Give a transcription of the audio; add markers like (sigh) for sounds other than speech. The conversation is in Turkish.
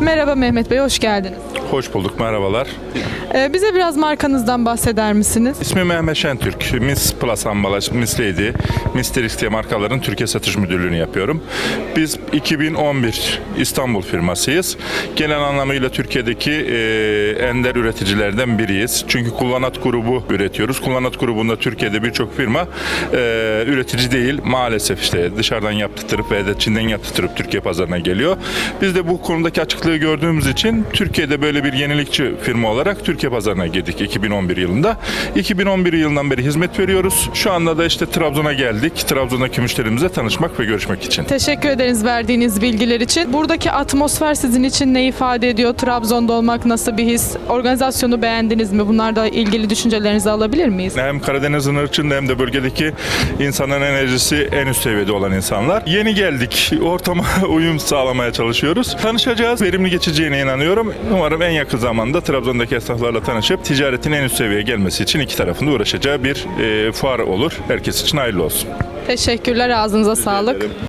Merhaba Mehmet Bey, hoş geldiniz. Hoş bulduk, merhabalar. Ee, bize biraz markanızdan bahseder misiniz? İsmim Mehmet Şentürk. Miss Plus Ambalaj, Miss Lady, Miss Dirix diye markaların Türkiye satış müdürlüğünü yapıyorum. Biz 2011 İstanbul firmasıyız. Genel anlamıyla Türkiye'deki e, ender üreticilerden biriyiz. Çünkü kullanat grubu üretiyoruz. Kullanat grubunda Türkiye'de birçok firma e, üretici değil. Maalesef işte dışarıdan yaptırtırıp ve de Çin'den yaptırtırıp Türkiye pazarına geliyor. Biz de bu konudaki açıklığı gördüğümüz için Türkiye'de böyle bir yenilikçi firma olarak Türkiye pazarına girdik 2011 yılında. 2011 yılından beri hizmet veriyoruz. Şu anda da işte Trabzon'a geldik. Trabzon'daki müşterimize tanışmak ve görüşmek için. Teşekkür ederiz verdiğiniz bilgiler için. Buradaki atmosfer sizin için ne ifade ediyor? Trabzon'da olmak nasıl bir his? Organizasyonu beğendiniz mi? Bunlarla ilgili düşüncelerinizi alabilir miyiz? Hem Karadeniz'in ırkçında hem de bölgedeki insanların enerjisi en üst seviyede olan insanlar. Yeni geldik. Ortama (laughs) uyum sağlamaya çalışıyoruz. Tanışacağız. Verimli geçeceğine inanıyorum. Umarım en yakın zamanda Trabzon'daki esnaflarla tanışıp ticaretin en üst seviyeye gelmesi için iki tarafın da uğraşacağı bir e, fuar olur. Herkes için hayırlı olsun. Teşekkürler, ağzınıza sağlık.